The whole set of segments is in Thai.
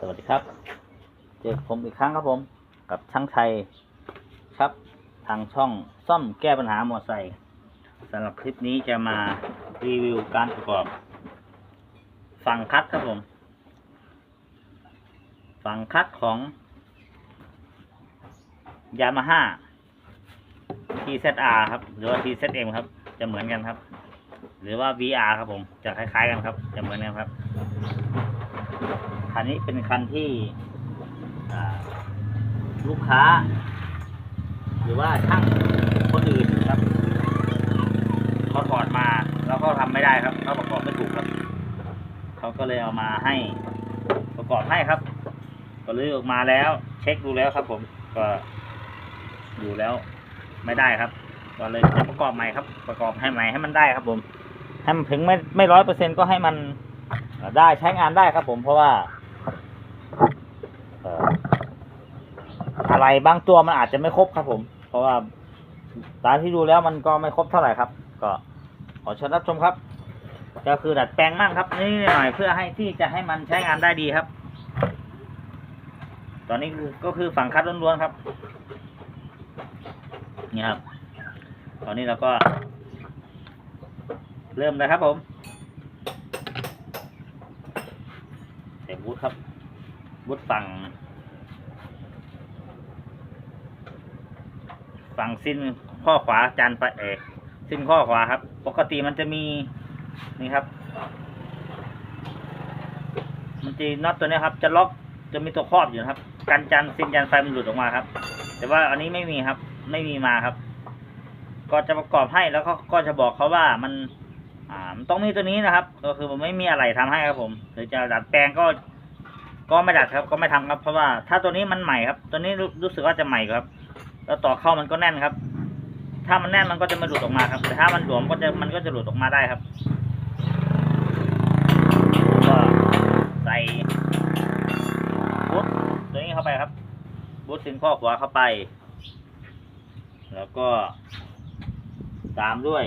สวัสดีครับ เจอผมอีกครั้งครับผม กับช่างชัยครับ ทางช่องซ่อมแก้ปัญหามอเตอร์ไซค์สำหรับคลิปนี้จะมารีวิวการประกอบ ฝั่งคัดครับผม ฝั่งคัดของ ยามาฮ่า TZR ครับ หรือว่า TZM ครับ จะเหมือนกันครับ หรือว่า VR ครับผม จะคล้ายๆกันครับ จะเหมือนกันครับ คันนี้เป็นคันที่ลูกค้า หรือว่าช่างคนอื่นครับเขาถอดมาแล้วเขาทำไม่ได้ครับเขาประกอบไม่ถูกครับเขาก็เลยเอามาให้ประกอบให้ครับ ก็เลยออกมาแล้ว เช็คดูแล้วครับ ผมก็ดูแล้วไม่ได้ครับ ก็เลยจะประกอบใหม่ครับ ประกอบให้ใหม่ให้มันได้ครับ ผมให้มันถึงไม่ไม่ร้อยเปอร์เซ็นก็ให้มันได้ใช้งานได้ครับ ผมเพราะว่า เอ่อ อะไรบางตัวมันอาจจะไม่ครบครับผม เพราะว่าตามที่ดูแล้วมันก็ไม่ครบเท่าไหร่ครับ ก็ขอเชิญรับชมครับ ก็คือดัดแปลงมั่งครับนี่หน่อยเพื่อให้ที่จะให้มันใช้งานได้ดีครับ ตอนนี้ก็คือฝั่งคัดล้วนๆครับนี่ครับ ตอนนี้เราก็ เริ่มเลยครับผมเสียบบูทครับวุดฝั่ง ฝั่งสิ้นข้อขวาจานไปเอกสิ้นข้อขวาครับ ปกติมันจะมีนี่ครับ มันจะน็อตตัวนี้ครับ จะล็อกจะมีตัวครอบอยู่นะครับ กันจันสิ้นจันไฟมันหลุดออกมาครับ แต่ว่าอันนี้ไม่มีครับ ไม่มีมาครับ ก็จะประกอบให้แล้วก็ก็จะบอกเขาว่ามัน อ่ามันต้องมีตัวนี้นะครับ ก็คือมันไม่มีอะไรทำให้ครับผมหรือจะดัดแปลงก็ ก็ไม่ดัดครับ ก็ไม่ทำครับ เพราะว่าถ้าตัวนี้มันใหม่ครับ ตัวนี้รู้สึกว่าจะใหม่ครับ แล้วต่อเข้ามันก็แน่นครับ ถ้ามันแน่นมันก็จะไม่หลุดออกมาครับ แต่ถ้ามันหลวมก็จะมันก็จะหลุดออกมาได้ครับ ก็ใส่บูทตัวนี้เข้าไปครับบูทสินข้อขวาเข้าไป แล้วก็ตามด้วย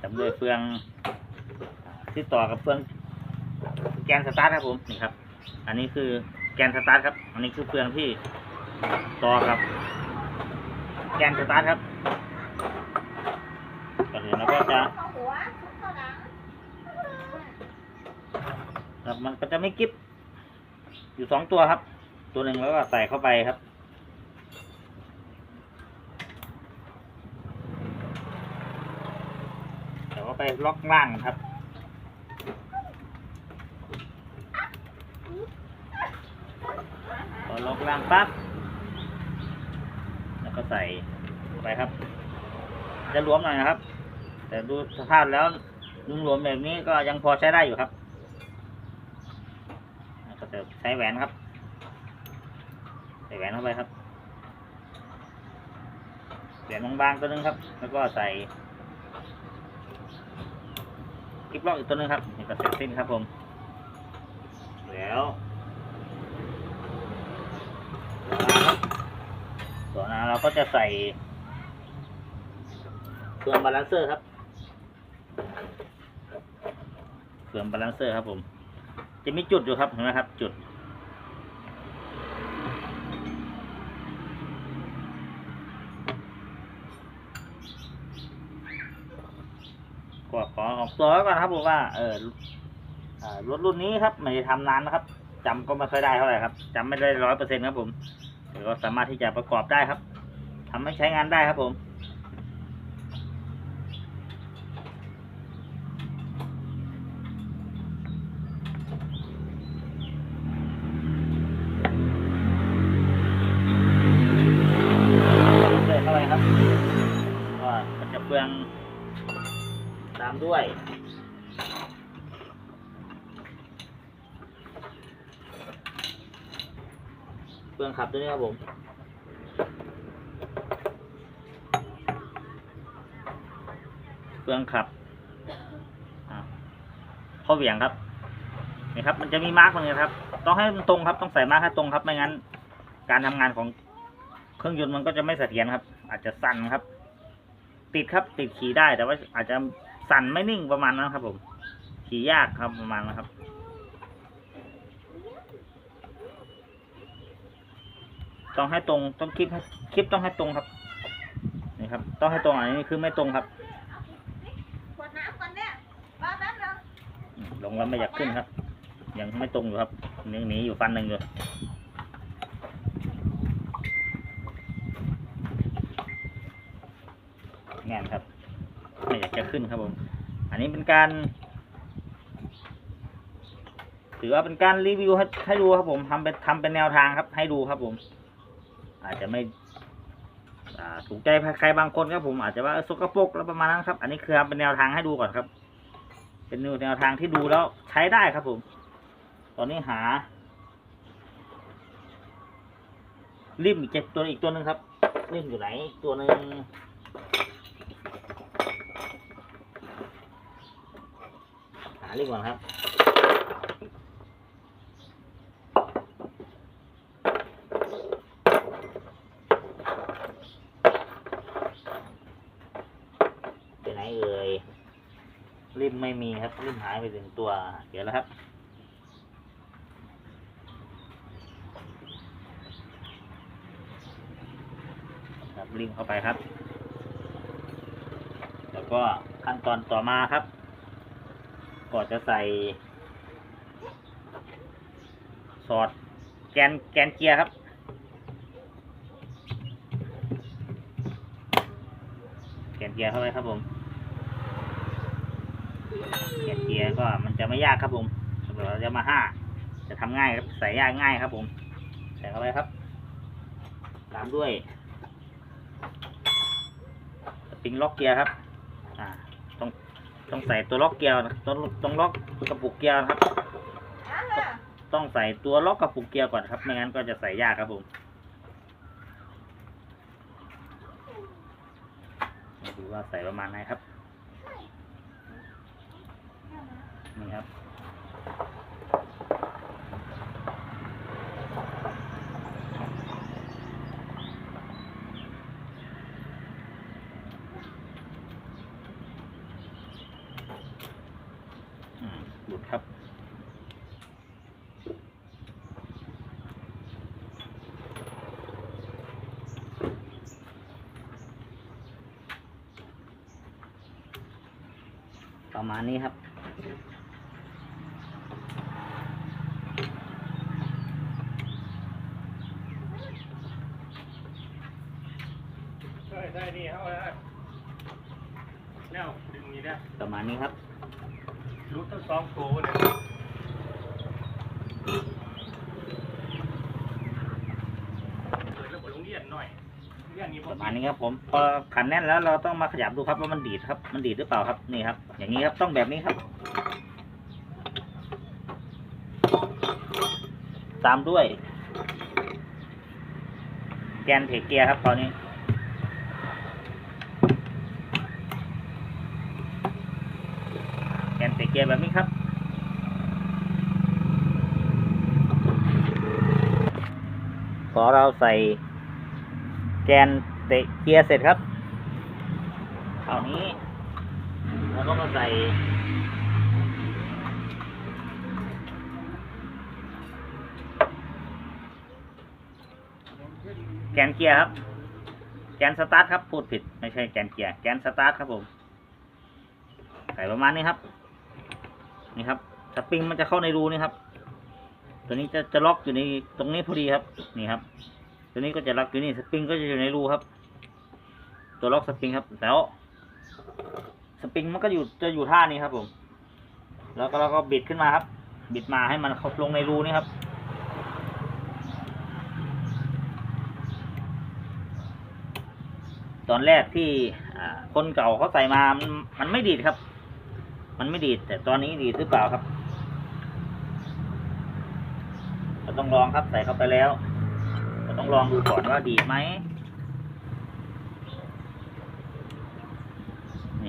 ตามด้วยเฟืองที่ต่อกับเฟืองแกนสตาร์ทครับผม นี่ครับ อันนี้คือแกนสตาร์ทครับ อันนี้คือเฟืองที่ต่อกับ แกนสตาร์ทครับก่อนอื่นเราก็จะครับมันก็จะไม่กิ๊บอยู่สองตัวครับ ตัวหนึ่งแล้วก็ใส่เข้าไปครับเดี๋ยวก็ไปล็อกล่างครับ พอ ล็อกล่างปั๊บ แล้วก็ใส่ไปครับ จะหลวมหน่อยนะครับ แต่ดูสภาพแล้วลุงหลวมแบบนี้ก็ยังพอใช้ได้อยู่ครับ ก็จะใช้แหวนครับ ใส่แหวนเข้าไปครับแหวนบางๆตัวนึงครับ แล้วก็ใส่คลิปล็อกอีกตัวนึงครับนี่ก็เสร็จสิ้นครับผม แล้วต่อมา เราก็จะใส่เฟืองบาลานเซอร์ครับเฟืองบาลานเซอร์ครับผม จะมีจุดอยู่ครับเห็นไหมครับ จุด ก็ขอออกตัวไว้ก่อนนะครับผมว่า เออรถรุ่นนี้ครับไม่ได้ทำนานนะครับจำก็ไม่ค่อยได้เท่าไหร่ครับจำไม่ได้ร้อยเปอร์เซ็นต์ครับผมแต่ก็สามารถที่จะประกอบได้ครับ ทำให้ใช้งานได้ครับผมเดินเข้าไปครับก็มันจะเปลืองตามด้วยเปลืองขับตัวนี้ครับผม ฟืองขับอ่าข้อเหวี่ยงครับนี่ครับ มันจะมีมาร์กตรงนี้ครับ ต้องให้มันตรงครับ ต้องใส่มาร์กให้ตรงครับ ไม่งั้น การทำงานของเครื่องยนต์มันก็จะไม่เสถียรครับ อาจจะสั่นครับ ติดครับ ติดขี่ได้ แต่ว่าอาจจะสั่นไม่นิ่งประมาณนั้นครับ ผม ขี่ยากครับประมาณนะครับต้องให้ตรง ต้องคลิปคลิปต้องให้ตรงครับ นี่ครับ ต้องให้ตรงอันนี้คือไม่ตรงครับ ขวดน้ำก่อนเนี่ยรอแป๊บนึง อืม ลงแล้วไม่อยากขึ้นครับ ยังไม่ตรงอยู่ครับยังหนีอยู่ฟันหนึ่งอยู่แง่นครับ ไม่อยากจะขึ้นครับผม อันนี้เป็นการ ถือว่าเป็นการรีวิวให้ให้ดูครับผมทำเป็นทำเป็นแนวทางครับ ให้ดูครับผม อาจจะไม่อ่าถูกใจใครบางคนครับผมอาจจะว่าเออสกปรกแล้วประมาณนั้นครับ อันนี้คือทำเป็นแนวทางให้ดูก่อนครับ เป็นแนวทางที่ดูแล้วใช้ได้ครับผม ตอนนี้หาริมอีกเจ็ดตัวอีกตัวหนึ่งครับริมอยู่ไหน ตัวหนึ่งหาริมก่อนครับ ไปไหนเอ่ย ริมไม่มีค รับริมหายไปถึงตัว เดี๋ยวแล้วครับ ครับริมเข้าไปครับ แล้วก็ขั้นตอนต่อมาครับ ก็จะใส่ สอดแกนแกนเกียร์ครับแกนเกียร์เข้าไปครับผม เกียร์เกียร์ก็มันจะไม่ยากครับผมสำหรับเราจะมาห้าจะทำง่ายครับใส่ยากง่ายครับผมใส่เข้าไปครับ ตามด้วยสปริงล็อกเกียร์ครับ อ่าต้องต้องใส่ตัวล็อกเกียร์นะต้องต้องล็อกกระปุกเกียร์ครับต้องใส่ตัวล็อกกระปุกเกียร์ก่อนครับ ไม่งั้นก็จะใส่ยากครับผมดูว่าใส่ประมาณไหนครับ นี่ครับหลุดครับประมาณนี้ครับ ใช่ใช่นี่เขาแล้วแนวดึงนี้นะ ประมาณนี้ครับ รู้ทั้งสองตัวเนี่ยเปิดแล้วเปิดโรงเรียนหน่อยเรีย นี้ครับผมพอขันแน่นแล้วเราต้องมาขยับดูครับว่ามันดีดครับ มันดีดหรือเปล่าครับนี่ครับ อย่างนี้ครับต้องแบบนี้ครับ ตามด้วย แกนเทคเกียร์ครับตอนนี้แกนเทเกียร์แบบนี้ครับพอเราใส่แกน เตะเกียร์เสร็จครับคราวนี้เราก็มาใส่แกนเกียร์ครับ แกนสตาร์ทครับ พูดผิด ไม่ใช่แกนเกียร์ แกนสตาร์ทครับผม ใส่ประมาณนี้ครับ นี่ครับ สปริงมันจะเข้าในรูนี่ครับ ตัวนี้จะจะล็อกอยู่ในตรงนี้พอดีครับ นี่ครับ ตัวนี้ก็จะล็อกอยู่นี่ สปริงก็จะอยู่ในรูครับ ตัวล็อกสปริงครับ แล้ว สปริงมันก็อยู่จะอยู่ท่านี้ครับ ผม แล้วก็เราก็บิดขึ้นมาครับ บิดมาให้มันเข้าลงในรูนี่ครับตอนแรกที่คนเก่าเขาใส่มา มันมันไม่ดีดครับ มันไม่ดีด แต่ตอนนี้ดีดหรือเปล่าครับเราต้องลองครับใส่เข้าไปแล้วเราต้องลองดูก่อนว่าดีดไหม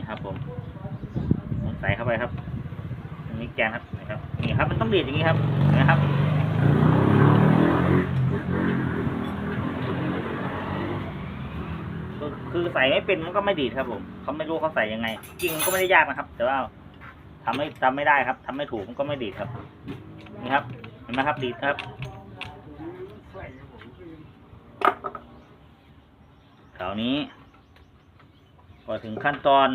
ครับผมใส่เข้าไปครับอันนี้แกนครับนี่ครับนี่ครับ มันต้องดีดอย่างนี้ครับนะครับคือใส่ไม่เป็นมันก็ไม่ดีดครับผมเขาไม่รู้เขาใส่ยังไง จริงก็ไม่ได้ยากนะครับ แต่ว่าทำไม่ทำไม่ได้ครับทำไม่ถูกมันก็ไม่ดีดครับ นี่ครับ เห็นไหมครับดีดครับคราวนี้พอถึงขั้นตอน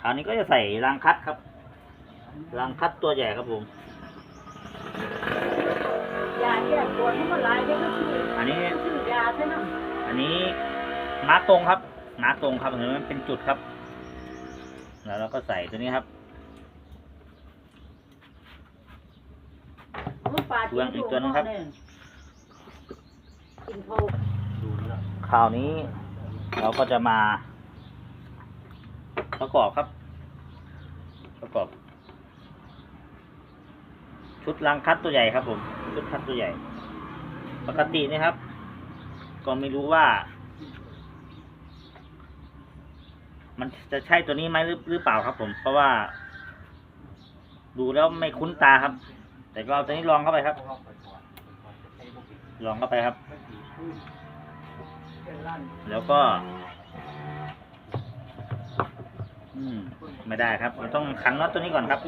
คราวนี้ก็จะใส่รางคัดครับ รางคัดตัวใหญ่ครับผมยาแก้ปวดมันก็หลายเด้อคืออันนี้คือยาใช่ไหมอันนี้มาร์กตรงครับมาร์กตรงครับเห็นไหมมันเป็นจุดครับ แล้วเราก็ใส่ตัวนี้ครับมันปาดเรื่องอีกตัวหนึ่งครับกินโทคราวนี้ เราก็จะมาประกอบครับ ประกอบ ชุดรังคัดตัวใหญ่ครับ ผมชุดคัดตัวใหญ่ ปกตินี่ครับ ก็ไม่รู้ว่า มันจะใช่ตัวนี้ไหมหรือหรือเปล่าครับ ผม เพราะว่า ดูแล้วไม่คุ้นตาครับ แต่ก็เอาตัวนี้ลองเข้าไปครับ ลองเข้าไปครับ แล้วก็ อืม ไม่ได้ครับเราต้องขันน็อตตัวนี้ก่อนครับ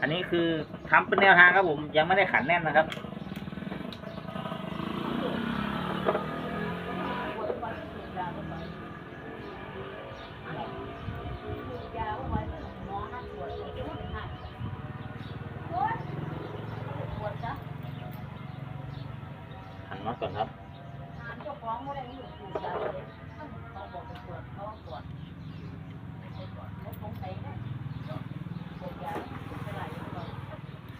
อันนี้คือทำเป็นแนวทางครับผม ยังไม่ได้ขันแน่นนะครับ ยาไว้หมอนั่นปวดปวดให้ปวดปวดจ้ะ ขันน็อตก่อนครับ ถามเจ้าของว่าได้อยู่อยู่จ้ะเขาบอกปวดเขาปวดเขาสงสัยนะปวดยาปวดอะไร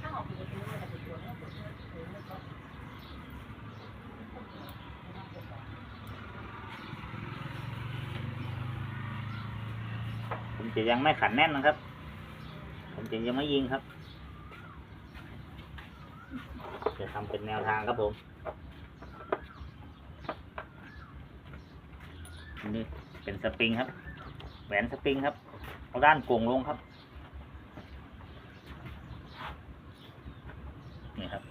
ถ้าออกไปดูมันจะปวดปวดปวดปวด ผมจะ ยังไม่ขันแน่นนะครับ ผมจะยังไม่ยิงครับ จะทำเป็นแนวทางครับผมนี่เป็นสปริงครับ แหวนสปริงครับเอาด้านโกงลงครับ นี่ครับ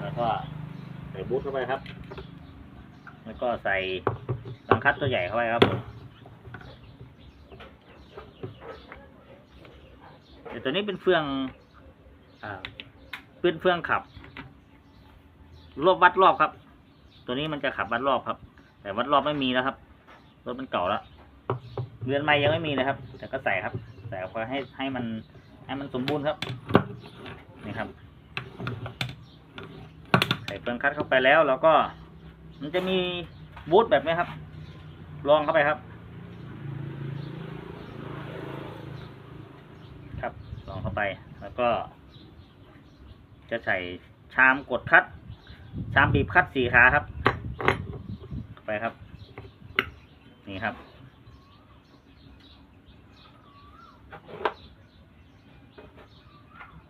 แล้วก็ใส่บูทเข้าไปครับ แล้วก็ใส่สังคัดตัวใหญ่เข้าไปครับผม แต่ตัวนี้เป็นเฟืองอเป็นเฟืองขับ รอบวัดรอบครับ ตัวนี้มันจะขับวัดรอบครับ แต่วัดรอบไม่มีแล้วครับ รถมันเก่าแล้วเรือนไม้ยังไม่มีเลยครับ แต่ก็ใส่ครับ ใส่ออกไปให้ให้มันให้มันสมบูรณ์ครับ นี่ครับ ใส่เฟืองคัดเข้าไปแล้วแล้วก็ มันจะมีบูทแบบนี้ครับ ลองเข้าไปครับลอง เข้าไป แล้วก็ จะใส่ชามกดคัด ชามบีบคัดสี่ขาครับ เข้าไปครับ นี่ครับ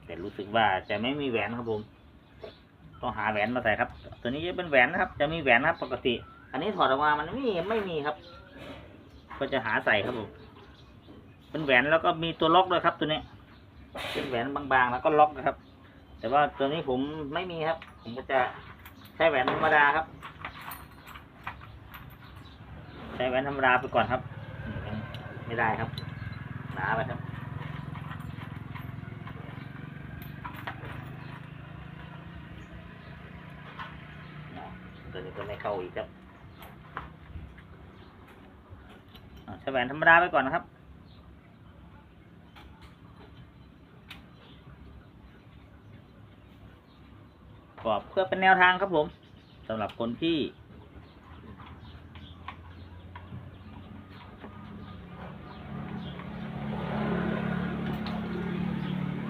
แต่รู้สึกว่าจะไม่มีแหวนครับผมต้องหาแหวนมาใส่ครับ ตัวนี้จะเป็นแหวนนะครับ จะมีแหวนนะครับ ปกติ อันนี้ถอดออกมามันไม่ไม่มีครับ ก็จะหาใส่ครับผมเป็นแหวนแล้วก็มีตัวล็อกด้วยครับตัวนี้ เป็นแหวนบางๆ แล้วก็ล็อกนะครับ แต่ว่าตัวนี้ผมไม่มีครับ ผมก็จะใช้แหวนธรรมดาครับ ใช้แหวนธรรมดาไปก่อนครับ ไม่ได้ครับหนาไปครับตัวนี้ก็ไม่เข้าอีกครับใช้แหวนธรรมดาไปก่อนนะครับ กรอบเพื่อเป็นแนวทางครับผมสำหรับคนที่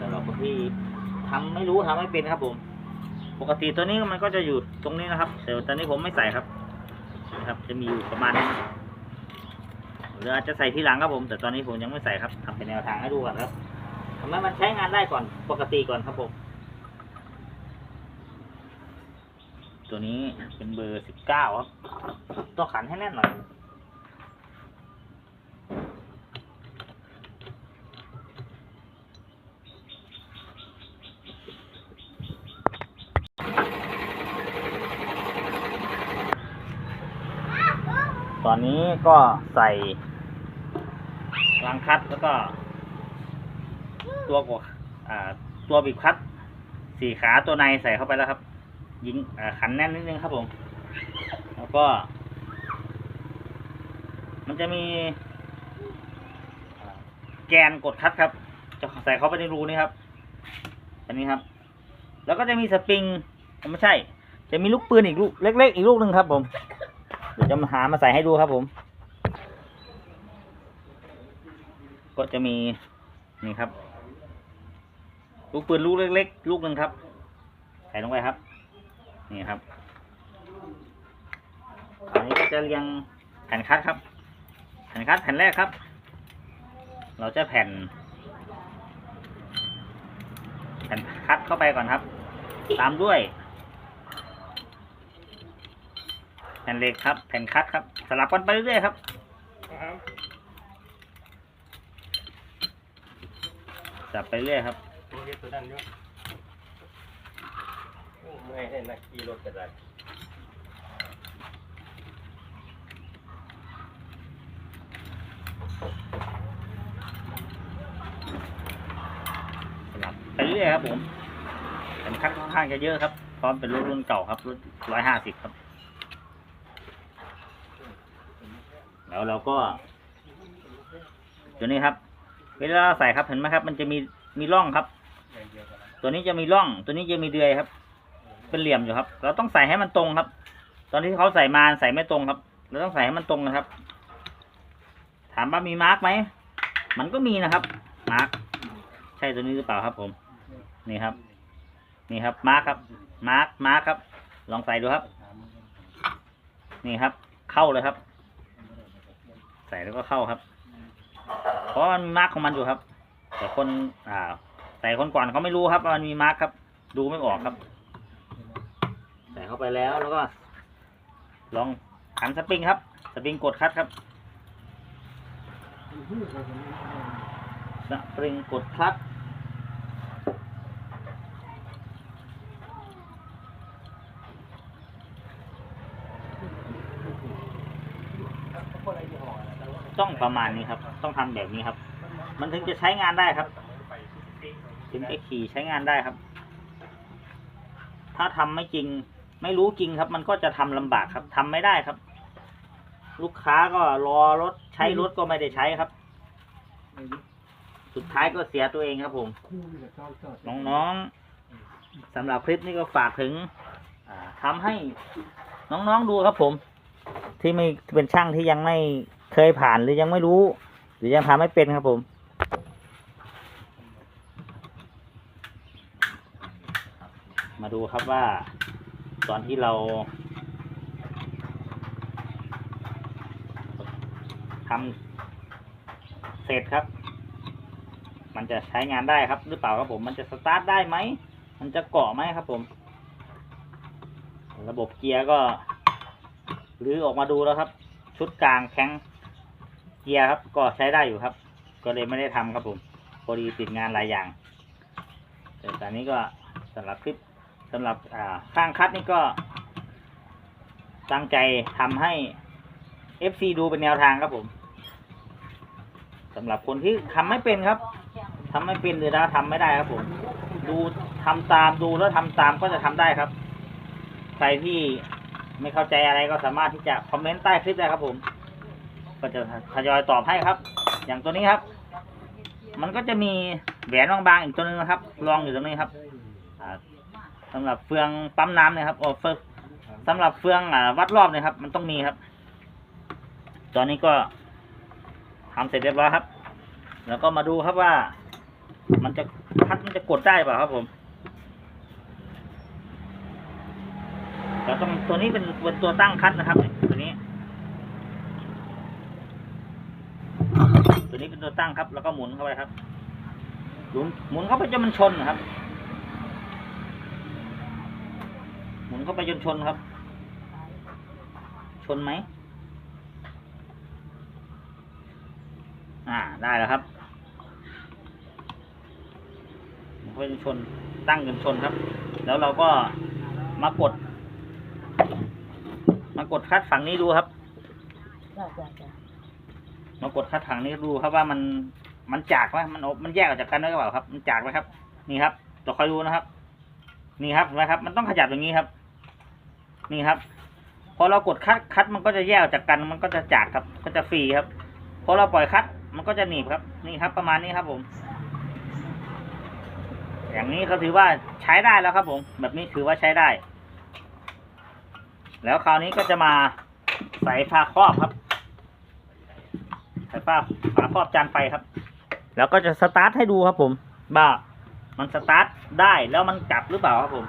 สำหรับคนที่ทำไม่รู้ทำไม่เป็นครับผม ปกติตัวนี้มันก็จะอยู่ตรงนี้นะครับแต่ตอนนี้ผมไม่ใส่ครับนะครับ จะมีอยู่ประมาณนี้หรืออาจจะใส่ทีหลังครับผม แต่ตอนนี้ผมยังไม่ใส่ครับทำเป็นแนวทางให้ดูก่อนครับทำให้มันใช้งานได้ก่อนปกติก่อนครับผม ตัวนี้เป็นเบอร์สิบเก้าครับตัวขันให้แน่นหน่อยตอนนี้ก็ใส่รังคัดแล้วก็ ตัวกว่าตัวบีบคัดสี่ขาตัวในใส่เข้าไปแล้วครับ ยิงขันแน่นนิดนึงครับผม แล้วก็ มันจะมีแกนกดคัดครับ จะใส่เข้าไปในรูนี้ครับอันนี้ครับ แล้วก็จะมีสปริงไม่ใช่ จะมีลูกปืนอีกลูกเล็ก ๆ อีกลูกหนึ่งครับ ผมเดี๋ยวจะมาหามาใส่ให้ดูครับผม ก็จะมีนี่ครับ ลูกปืนลูกเล็ก ๆ ลูกหนึ่งครับ ใส่ลงไปครับ นี่ครับอันนี้ก็จะเรียงแผ่นคัดครับ แผ่นคัดแผ่นแรกครับ เราจะแผ่น แผ่นคัดเข้าไปก่อนครับ ตามด้วย แผ่นเหล็กครับ แผ่นคัดครับ สลับกันไปเรื่อยๆครับนะครับจับไปเรื่อยครับ โอเคตัวนั้นอยู่โอ้เมื่อยให้นักขี่รถก็ได้สลับไปเรื่อยครับผมแผ่นคัดค่อนข้างจะเยอะครับ พราะมันเป็นรถรุ่นเก่าครับรถร้อยห้าสิบครับ แล้วเราก็ ตัวนี้ครับ เวลาใส่ครับเห็นไหมครับ มันจะมีมีร่องครับ ตัวนี้จะมีร่อง ตัวนี้จะมีเดือยครับ เป็นเหลี่ยมอยู่ครับ เราต้องใส่ให้มันตรงครับ ตอนที่เขาใส่มาใส่ไม่ตรงครับ เราต้องใส่ให้มันตรงนะครับ ถามว่ามีมาร์กไหม มันก็มีนะครับ มาร์กใช่ตัวนี้หรือเปล่าครับ ผม นี่ครับ นี่ครับ มาร์กครับ มาร์กมาร์กครับ ลองใส่ดูครับ นี่ครับ เข้าเลยครับ ใส่แล้วก็เข้าครับ เพราะมันมีมาร์กของมันอยู่ครับ แต่คน อ่า ใส่คนก่อนเขาไม่รู้ครับว่ามันมีมาร์กครับ ดูไม่ออกครับ เข้าไปแล้วแล้วก็ ลองขันสปริงครับ สปริงกดคัดครับ สปริงกดคลัตช์ต้องประมาณนี้ครับ ต้องทำแบบนี้ครับ มันถึงจะใช้งานได้ครับ ถึงจะขี่ใช้งานได้ครับ ถ้าทำไม่จริง ไม่รู้จริงครับ มันก็จะทำลำบากครับทำไม่ได้ครับ ลูกค้าก็รอรถใช้รถก็ไม่ได้ใช้ครับ สุดท้ายก็เสียตัวเองครับผม น้องๆสำหรับคลิปนี้ก็ฝากถึงอ่าทำให้น้องๆดูครับผม ที่ไม่เป็นช่างที่ยังไม่เคยผ่านหรือยังไม่รู้ หรือยังทำไม่เป็นครับผมมาดูครับว่า ตอนที่เราทำเสร็จครับ มันจะใช้งานได้ครับ หรือเปล่าครับผม มันจะสตาร์ทได้ไหม มันจะเกาะไหมครับผม ระบบเกียร์ก็รื้อออกมาดูแล้วครับ ชุดกลางแข้งเกียร์ครับ ก็ใช้ได้อยู่ครับ ก็เลยไม่ได้ทำครับผมพอดีติดงานหลายอย่าง แต่ตอนนี้ก็สำหรับคลิป สำหรับข้างคัดนี่ก็ ตั้งใจทำให้ FC ดูเป็นแนวทางครับผมสำหรับคนที่ทำไม่เป็นครับทำไม่เป็นหรือถ้าทำไม่ได้ครับผม ดูทำตามดูแล้วทำตามก็จะทำได้ครับ ใครที่ไม่เข้าใจอะไรก็สามารถที่จะคอมเมนต์ใต้คลิปได้ครับผม ก็จะทยอยตอบให้ครับ อย่างตัวนี้ครับ มันก็จะมีแหวนบางๆอีกตัวหนึงนะครับรองอยู่ตรงนี้ครับ สำหรับเฟืองปั๊มน้ำนะครับโอ้เฟืองสำหรับเฟืองอ่าวัดรอบนะครับ มันต้องมีครับ ตอนนี้ก็ทำเสร็จเรียบร้อยครับ แล้วก็มาดูครับว่า มันจะคัดมันจะกดได้เปล่าครับผมเราต้องตัวนี้เป็นเป็นตัวตั้งคัดนะครับตัวนี้ ตัวนี้เป็นตัวตั้งครับ แล้วก็หมุนเข้าไปครับหมุนหมุนเข้าไปจนมันชนนะครับ หมุนเข้าไปจนชนครับ ชนไหม อ่า ได้แล้วครับหมุนเข้าไปจนชน ตั้งจนชนครับ แล้วเราก็มากด มากดคัดฝั่งนี้ดูครับ มากดคัดถังนี่ดูครับว่ามัน มันจากไหมมันมันแยกออกจากกันได้หรือเปล่าครับ มันจากไหมครับ นี่ครับต่อคอยดูนะครับ นี่ครับนะครับ มันต้องขยับอย่างนี้ครับ นี่ครับ พอเรากดคัดคัดมันก็จะแยกจากกันมันก็จะจากครับ ก็จะฟรีครับ พอเราปล่อยคัดมันก็จะหนีบครับ นี่ครับ ประมาณนี้ครับผม อย่างนี้เขาถือว่าใช้ได้แล้วครับ ผม แบบนี้ถือว่าใช้ได้ แล้วคราวนี้ก็จะมาใส่ผ้าครอบครับใส่ผ้าผ้าครอบจานไฟครับ แล้วก็จะสตาร์ทให้ดูครับ ผมว่ามันสตาร์ทได้แล้วมันกลับหรือเปล่าครับผม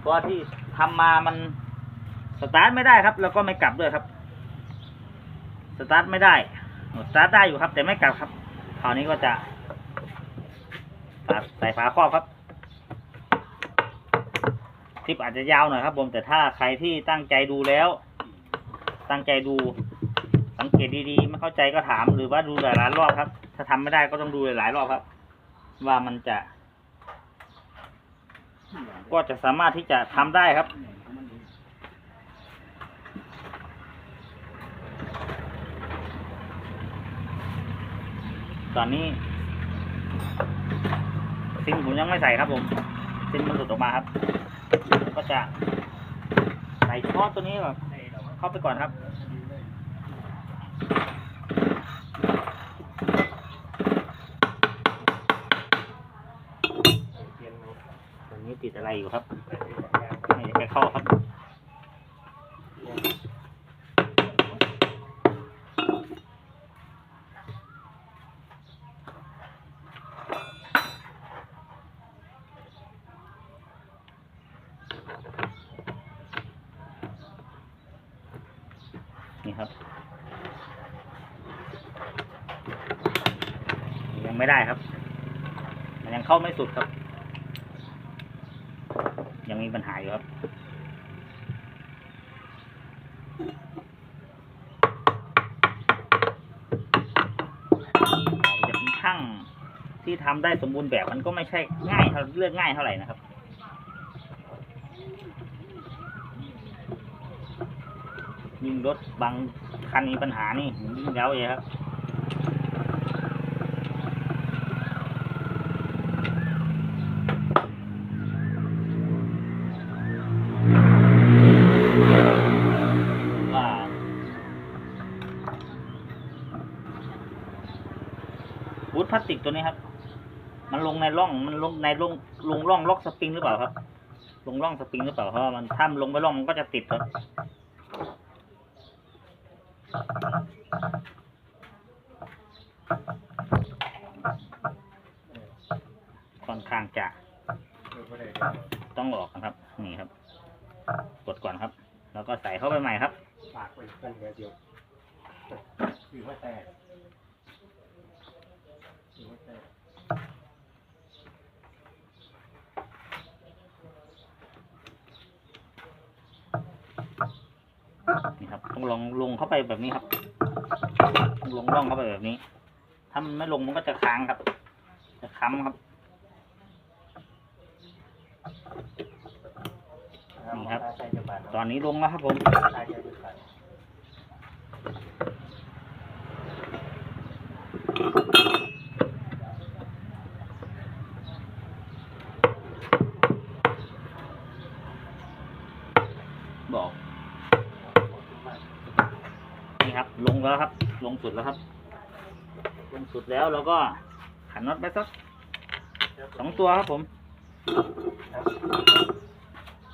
เพราะที่ ทำมามันสตาร์ทไม่ได้ครับ แล้วก็ไม่กลับด้วยครับ สตาร์ทไม่ได้สตาร์ทได้อยู่ครับ แต่ไม่กลับครับคราวนี้ก็จะใส่ฝาครอบครับคลิปอาจจะยาวหน่อยครับผมแต่ถ้าใครที่ตั้งใจดูแล้ว ตั้งใจดู สังเกตดีๆ ไม่เข้าใจก็ถามหรือว่าดูหลายๆรอบครับ ถ้าทำไม่ได้ก็ต้องดูหลายๆรอบครับ ว่ามันจะ ก็จะสามารถที่จะทำได้ครับ ตอนนี้ซิมผมยังไม่ใส่ครับผมซิมมันหลุดออกมาครับ ก็จะใส่เฉพาะตัวนี้แบบเข้าไปก่อนครับ ตัวนี้ติด อะไรอยู่ครับไม่ได้ไปเข้าครับนี่ครับ ยังไม่ได้ครับ มันยังเข้าไม่สุดครับ ยังมีปัญหาอยู่ครับ จะเป็น ช่างที่ทำได้สมบูรณ์แบบมันก็ไม่ใช่ง่ายเท่าเรื่องง่ายเท่าไหร่นะครับ ยิ่งรถบางคันมีปัญหานี่ยิ่งเย้าเลยครับ ตัวนี้ครับ มันลงในร่องมันลงในลงลงร่องล็อกสปริงหรือเปล่าครับ ลงร่องสปริงหรือเปล่าเพราะมันถ้ามันลงไปร่องมันก็จะติดครับค่อนข้างจะต้องออกนะครับ นี่ครับ กดก่อนครับ แล้วก็ใส่เข้าไปใหม่ครับปากไปกันเดียวคือว่าแต่ นี่ ครับ ต้องลงลงเข้าไปแบบนี้ครับลงร่องเข้าไปแบบนี้ ถ้ามันไม่ลงมันก็จะค้างครับ จะค้ำครับนี่ครับ ตอนนี้ลงแล้วครับผม บอก นี่ครับ ลง แล้วครับ ลงสุดแล้วครับ ลงสุดแล้วเราก็ขันน็อตไปสักสองตัวครับผม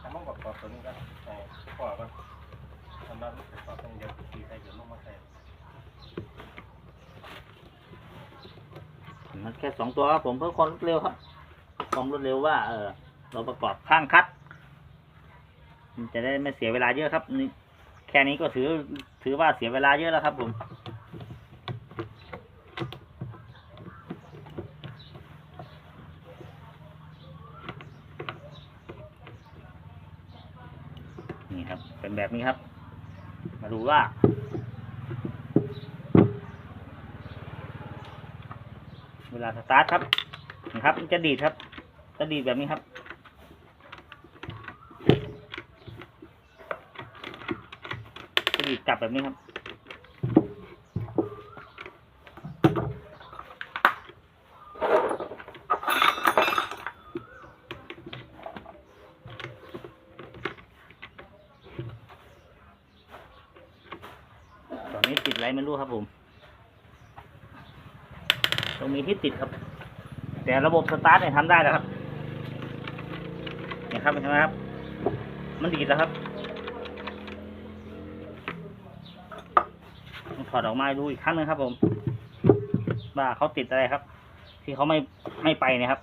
ทำมันประกอบตัวนี้ก็ใส่ขวาก่อนทำมันประกอบตัวนี้เดียวตีใส่เดี๋ยวลงมาใส่ขันน็อตแค่สองตัวครับผมเพื่อความรวดเร็วครับความรวดเร็วว่า เออเราประกอบข้างคัด มันจะได้ไม่เสียเวลาเยอะครับนี่แค่นี้ก็ถือ ถือว่าเสียเวลาเยอะแล้วครับผม นี่ครับ เป็นแบบนี้ครับ มาดูว่าเวลาสตาร์ทครับนะครับมันจะดีดครับจะดีดแบบนี้ครับ จับแบบนี้ครับ ตอนนี้ติดอะไรไม่รู้ครับผม ตรงนี้ที่ติดครับ แต่ระบบสตาร์ทเนี่ยทำได้นะครับ เนี่ครับเห็นไหมครับ มันดีแล้วครับ องถอดออกมาดูอีกครั้งหนึงครับ ผมว่าเขาติดอะไรครับ ที่เขาไม่ไม่ไปเนะครับ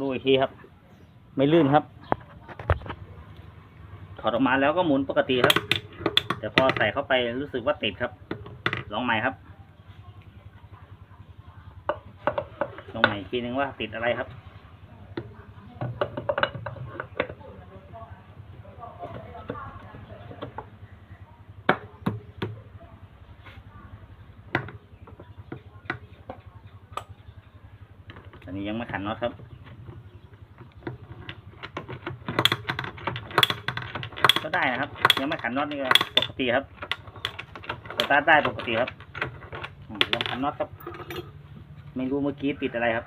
ดูอีกทีครับ ไม่ลื่นครับ ถอดออกมาแล้วก็หมุนปกติครับ แต่พอใส่เข้าไปรู้สึกว่าติดครับ ลองใหม่ครับ ลองใหม่อีกทีนึงว่าติดอะไรครับ นนี้ยังไม่ขันน็อตครับก็ได้นะครับ ยังไม่ขันน็อตนี่ก็ปกติครับสตาร์ทได้ปกติครับลองขันน็อตครับ ไม่รู้เมื่อกี้ติดอะไรครับ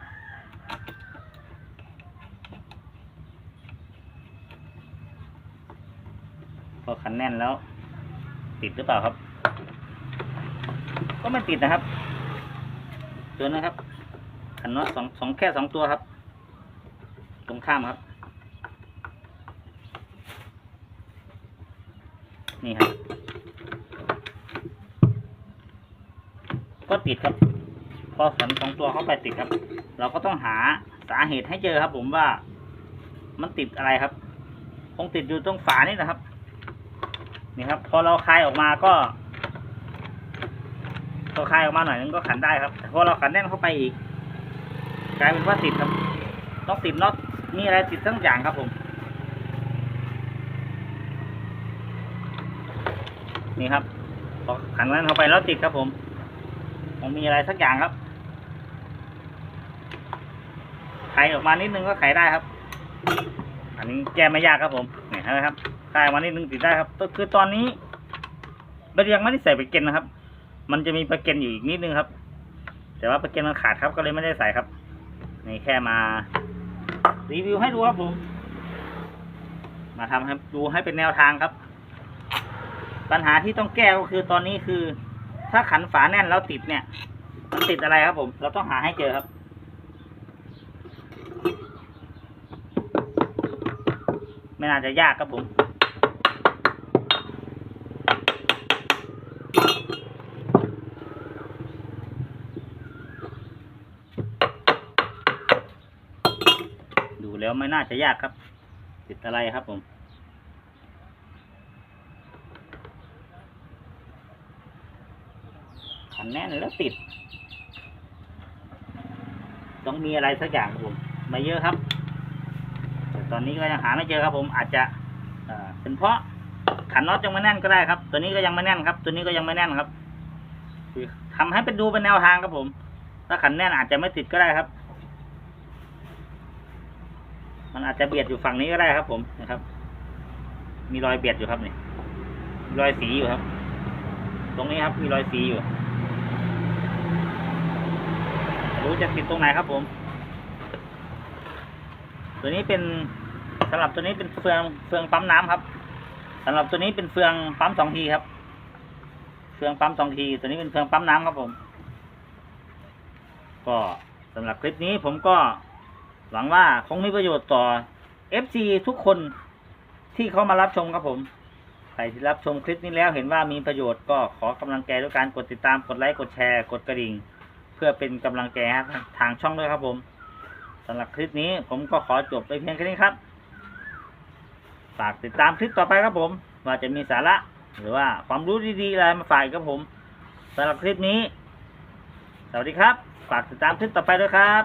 พอขันแน่นแล้ว ติดหรือเปล่าครับ ก็ไม่ติดนะครับตัวนะครับ ขันน็อตสองสองแค่สองตัวครับ ตรงข้ามครับ นี่ครับ ก็ติดครับ พอสันสองตัวเข้าไปติดครับ เราก็ต้องหาสาเหตุให้เจอครับ ผมว่ามันติดอะไรครับ คงติดอยู่ตรงฝานี่นะครับ นี่ครับ พอเราคลายออกมาก็พอคลายออกมาหน่อยนึงก็ขันได้ครับ พอเราขันแน่นเข้าไปอีก กลายเป็นว่าติดครับต้องติดน็อตมีอะไรติดทั้งอย่างครับผมนี่ครับพอขันแน่นเข้าไปแล้วติดครับผมมันมีอะไรสักอย่างครับไขออกมานิดนึงก็ไขได้ครับ อันนี้แก้ไม่ยากครับผมนี่นไหมครับไขออกมานิดนึงติดได้ครับ ก็คือตอนนี้เรายังไม่ได้ใส่ไปเกนนะครับ มันจะมีประเกนอยู่อีกนิดนึงครับ แต่ว่าประเกนมันขาดครับก็เลยไม่ได้ใส่ครับ นี่แค่มา รีวิวให้ดูครับผม มาทำให้ดูให้เป็นแนวทางครับ ปัญหาที่ต้องแก้ก็คือตอนนี้คือ ถ้าขันฝาแน่นแล้วติดเนี่ย มันติดอะไรครับผม เราต้องหาให้เจอครับไม่น่าจะยากครับผม ดูแล้วไม่น่าจะยากครับ ติดอะไรครับผมขันแน่นแล้วติด ต้องมีอะไรสักอย่างผมมาเยอะครับแต่ตอนนี้ก็ยังหาไม่เจอครับ ผมอาจจะเป็นเพราะขันน็อตยังไม่แน่นก็ได้ครับ ตัวนี้ก็ยังไม่แน่นครับ ตัวนี้ก็ยังไม่แน่นครับคือทำให้เป็นดูเป็นแนวทางครับผม ถ้าขันแน่นอาจจะไม่ติดก็ได้ครับ มันอาจจะเบียดอยู่ฝั่งนี้ก็ได้ครับ ผมนะครับ มีรอยเบียดอยู่ครับนี่รอยสีอยู่ครับ ตรงนี้ครับ มีรอยสีอยู่ รู้จะติดตรงไหนครับผม ตัวนี้เป็นสำหรับตัวนี้เป็นเฟืองเฟืองปั๊มน้ำครับสำหรับตัวนี้เป็นเฟืองปั๊มสองทีครับ เฟืองปั๊มสองที ตัวนี้เป็นเฟืองปั๊มน้ำครับผม ก็สำหรับคลิปนี้ผมก็ หวังว่าคงมีประโยชน์ต่อ FC ทุกคนที่เขามารับชมครับผม ใครที่รับชมคลิปนี้แล้วเห็นว่ามีประโยชน์ก็ขอกำลังใจด้วยการกดติดตามกดไลค์กดแชร์กดกระดิ่ง เพื่อเป็นกำลังใจทางช่องด้วยครับผมสำหรับคลิปนี้ผมก็ขอจบไปเพียงแค่นี้ครับ ฝากติดตามคลิปต่อไปครับผม ว่าจะมีสาระ หรือว่าความรู้ดีๆอะไรมาฝากครับผมสำหรับคลิปนี้ สวัสดีครับ ฝากติดตามคลิปต่อไปด้วยครับ